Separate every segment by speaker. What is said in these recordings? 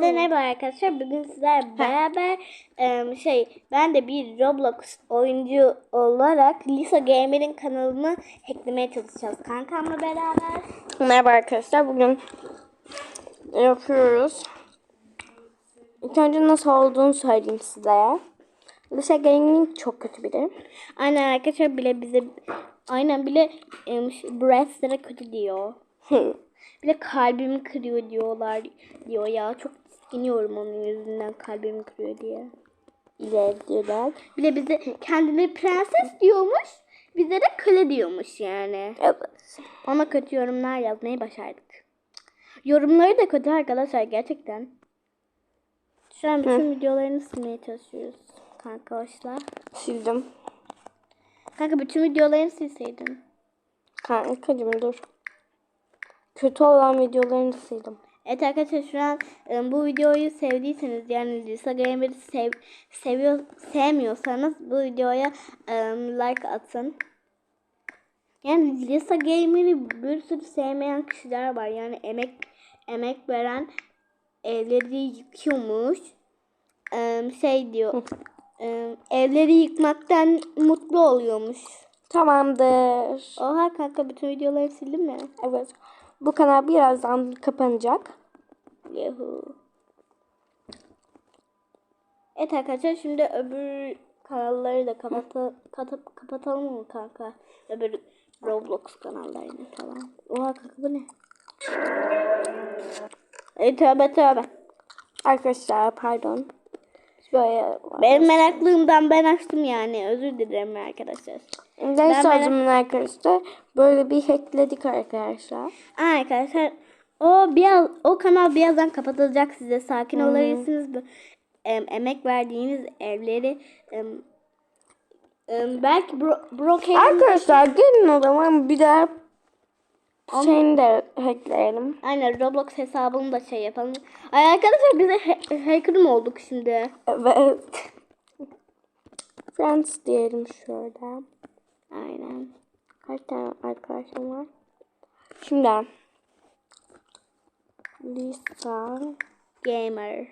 Speaker 1: Hepinize merhaba arkadaşlar. Bugün sizlerle beraber şey ben de bir Roblox oyuncu olarak Lisa Gamer'in kanalını hacklemeye çalışacağız kankamla beraber.
Speaker 2: Merhaba arkadaşlar. Bugün yapıyoruz. İlk önce nasıl olduğunu söyleyeyim size. Lise Gaming çok kötü biri.
Speaker 1: Aynen arkadaşlar bile bize aynen bile Breath'lere kötü diyor. Bile kalbimi kırıyor diyorlar diyor ya. Çok tiskiniyorum onun yüzünden kalbimi kırıyor diye.
Speaker 2: İleri diyorlar.
Speaker 1: Bile bize kendine prenses diyormuş. Bize de köle diyormuş yani.
Speaker 2: Evet.
Speaker 1: Ona kötü yorumlar yazmayı başardık. Yorumları da kötü arkadaşlar gerçekten. Şu an bütün videolarını silmeye çalışıyoruz kanka hoşla.
Speaker 2: Sildim.
Speaker 1: Kanka bütün videolarını silseydin.
Speaker 2: Kankacım dur. Kötü olan videolarını sildim.
Speaker 1: Evet arkadaşlar şu an e, bu videoyu sevdiyseniz yani Lisa Gamer'i sev, seviyor, sevmiyorsanız bu videoya e, like atın. Yani Lisa Gamer'i bir sürü sevmeyen kişiler var. Yani emek emek veren evleri yıkıyormuş. E, şey diyor. e, evleri yıkmaktan mutlu oluyormuş.
Speaker 2: Tamamdır.
Speaker 1: Oha kanka bütün videoları sildin mi?
Speaker 2: Evet. Bu kanal birazdan kapanacak.
Speaker 1: Yuhu. Evet arkadaşlar şimdi öbür kanalları da kapata, katıp, kapatalım mı kanka? Öbür Roblox kanallarını falan. Oha kanka bu ne? E tövbe tövbe.
Speaker 2: Arkadaşlar pardon. Böyle
Speaker 1: Benim meraklığımdan ben açtım yani. Özür dilerim arkadaşlar.
Speaker 2: Neyse
Speaker 1: Ben
Speaker 2: o zaman arkadaşlar böyle bir hackledik arkadaşlar.
Speaker 1: Arkadaşlar o biraz o kanal birazdan kapatılacak size. Sakin olabilirsiniz. Bu, em, emek verdiğiniz evleri em, em, belki bro, Brookhaven
Speaker 2: Arkadaşlar gelin o zaman bir daha şeyini de hackleyelim.
Speaker 1: Aynen Roblox hesabını da şey yapalım. Ay arkadaşlar bize ha- hacker mı olduk şimdi?
Speaker 2: Evet. Friends diyelim şöyle.
Speaker 1: Aynen.
Speaker 2: Kaç tane arkadaşım var? Şimdi Lisa
Speaker 1: Gamer.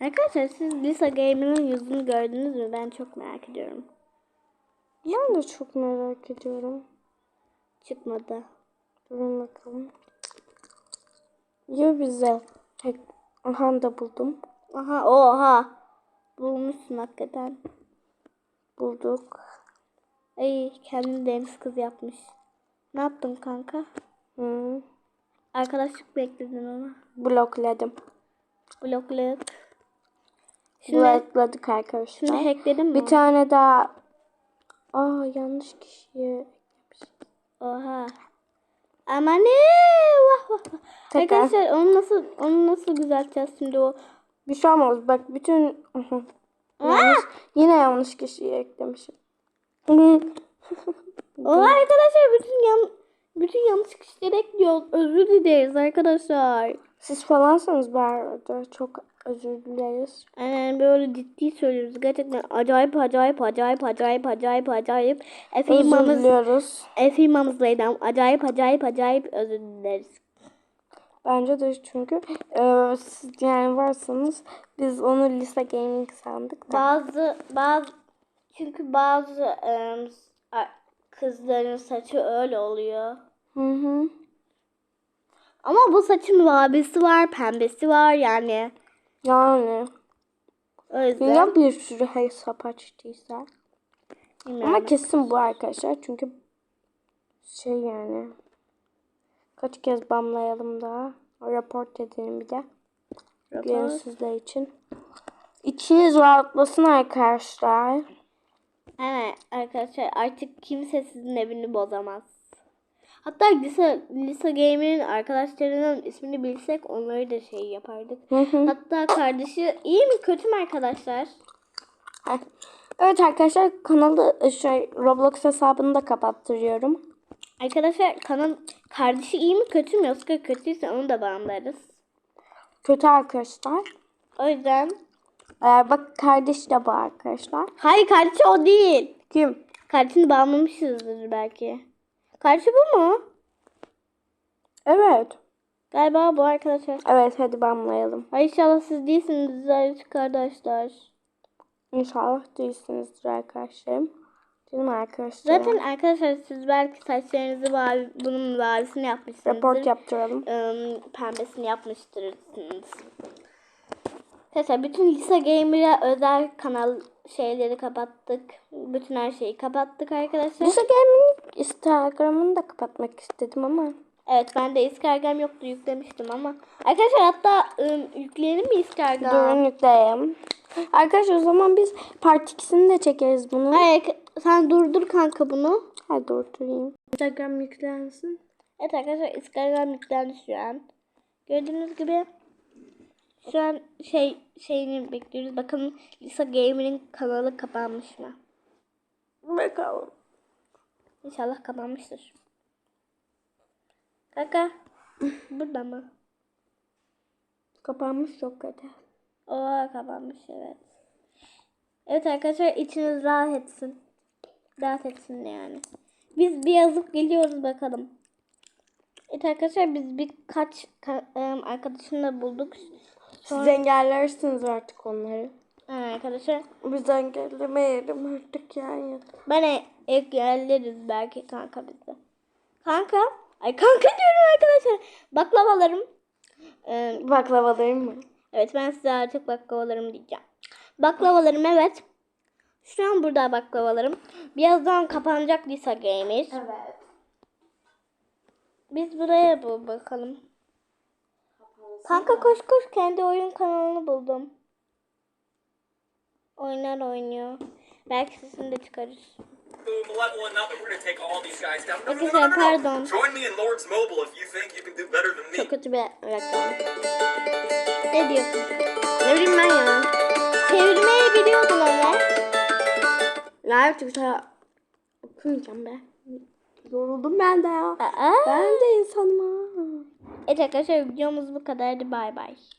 Speaker 1: Arkadaşlar siz Lisa Gamer'ın yüzünü gördünüz mü? Ben çok merak ediyorum.
Speaker 2: ben de çok merak ediyorum.
Speaker 1: Çıkmadı.
Speaker 2: Durun bakalım. Ya bize Aha da buldum.
Speaker 1: Aha oha. Bulmuşsun hakikaten.
Speaker 2: Bulduk.
Speaker 1: Ay kendini deniz kız yapmış. Ne yaptın kanka?
Speaker 2: Hı.
Speaker 1: Arkadaşlık bekledin ona.
Speaker 2: Blokladım.
Speaker 1: Blokladık. Şimdi,
Speaker 2: Blokladık arkadaşlar.
Speaker 1: şimdi hackledin mi?
Speaker 2: Bir tane daha. Aa yanlış kişiye.
Speaker 1: Oha. Ama ne? Vah vah vah.
Speaker 2: Tekrar.
Speaker 1: Arkadaşlar onu nasıl onu nasıl düzelteceğiz şimdi o?
Speaker 2: Bir şey olmaz. Bak bütün yanlış, yine yanlış kişiyi eklemişim.
Speaker 1: Oha arkadaşlar bütün yan bütün yanlış kişileri ekliyor. Özür dileriz arkadaşlar.
Speaker 2: Siz falansanız arada çok özür dileriz.
Speaker 1: Aynen böyle ciddi söylüyoruz. Gerçekten acayip acayip acayip acayip acayip acayip. Efe
Speaker 2: Özür
Speaker 1: imamız
Speaker 2: diliyoruz.
Speaker 1: Efe imamızlaydan acayip acayip acayip özür dileriz.
Speaker 2: Bence de çünkü e, siz yani varsanız biz onu lise gaming sandık da.
Speaker 1: Bazı bazı çünkü bazı a- kızların saçı öyle oluyor.
Speaker 2: Hı hı.
Speaker 1: Ama bu saçın mavisi var, pembesi var yani.
Speaker 2: Yani.
Speaker 1: O yüzden
Speaker 2: Ya bir sürü hesap açtıysa.
Speaker 1: bilmiyorum.
Speaker 2: Ama kesin bu arkadaşlar çünkü şey yani. Kaç kez bamlayalım daha. Raport edelim bir de.
Speaker 1: Rapor.
Speaker 2: Güvensizler için. İçiniz rahatlasın arkadaşlar.
Speaker 1: Evet arkadaşlar artık kimse sizin evini bozamaz. Hatta Lisa, Lisa Gamer'in arkadaşlarının ismini bilsek onları da şey yapardık.
Speaker 2: Hı hı.
Speaker 1: Hatta kardeşi iyi mi kötü mü arkadaşlar?
Speaker 2: Evet arkadaşlar kanalı şey Roblox hesabını da kapattırıyorum.
Speaker 1: Arkadaşlar kanal kardeşi iyi mi kötü mü yoksa kötüyse onu da banlarız.
Speaker 2: Kötü arkadaşlar.
Speaker 1: O yüzden
Speaker 2: Ee, bak kardeş de bu arkadaşlar.
Speaker 1: hayır kardeşi o değil.
Speaker 2: Kim?
Speaker 1: Kardeşini bağlamışızdır belki. Kardeşi bu mu?
Speaker 2: Evet.
Speaker 1: Galiba bu arkadaşlar.
Speaker 2: Evet hadi banlayalım.
Speaker 1: Ay inşallah siz değilsiniz arkadaşlar.
Speaker 2: İnşallah değilsinizdir arkadaşlarım. Canım arkadaşlarım.
Speaker 1: Zaten arkadaşlar siz belki saçlarınızı mavi, bunun mavisini yapmışsınızdır.
Speaker 2: Raport yaptıralım.
Speaker 1: Im, pembesini yapmıştırırsınız. Arkadaşlar bütün Lisa Gamer'a özel kanal şeyleri kapattık. Bütün her şeyi kapattık arkadaşlar.
Speaker 2: Lisa Game'in Instagram'ını da kapatmak istedim ama.
Speaker 1: Evet ben de Instagram yoktu yüklemiştim ama. Arkadaşlar hatta ım, yükleyelim mi Instagram?
Speaker 2: Durun yükleyeyim. Arkadaşlar o zaman biz part 2'sini de çekeriz bunu.
Speaker 1: Hayır sen durdur kanka bunu.
Speaker 2: Hadi durdurayım. Instagram yüklensin.
Speaker 1: Evet arkadaşlar Instagram yüklendi şu an. Gördüğünüz gibi şu an şey şeyini bekliyoruz. Bakalım Lisa Gamer'in kanalı kapanmış mı?
Speaker 2: Bakalım.
Speaker 1: İnşallah kapanmıştır. Kaka burada mı?
Speaker 2: Kapanmış yok hadi.
Speaker 1: Oo kapanmış evet. Evet arkadaşlar içiniz rahat etsin. Rahat etsin yani. Biz bir yazıp geliyoruz bakalım. Evet arkadaşlar biz birkaç arkadaşımla bulduk.
Speaker 2: Siz engellersiniz artık onları.
Speaker 1: Yani arkadaşlar
Speaker 2: Biz engellemeyelim artık yani.
Speaker 1: ben e- eklerleriz belki kanka bizde. Kanka. Ay kanka diyorum arkadaşlar. Baklavalarım. Em,
Speaker 2: Baklavalarım mı?
Speaker 1: Evet ben size artık baklavalarım diyeceğim. Baklavalarım evet. Şu an burada baklavalarım. Birazdan kapanacak Lisa Gamer.
Speaker 2: Evet.
Speaker 1: Biz buraya bu bakalım. Kanka koş koş kendi oyun kanalını buldum. Oyunlar oynuyor. Belki sesini de çıkarır. Arkadaşlar pardon. Çok kötü bir reklam. Ne diyorsun?
Speaker 2: Ne bileyim ben ya.
Speaker 1: Çevirmeyi biliyordun ama.
Speaker 2: Ne yaptık sana okumayacağım be. Yoruldum ben de ya.
Speaker 1: Aa.
Speaker 2: Ben de insanım ha.
Speaker 1: Evet arkadaşlar videomuz bu kadardı. Bay bay.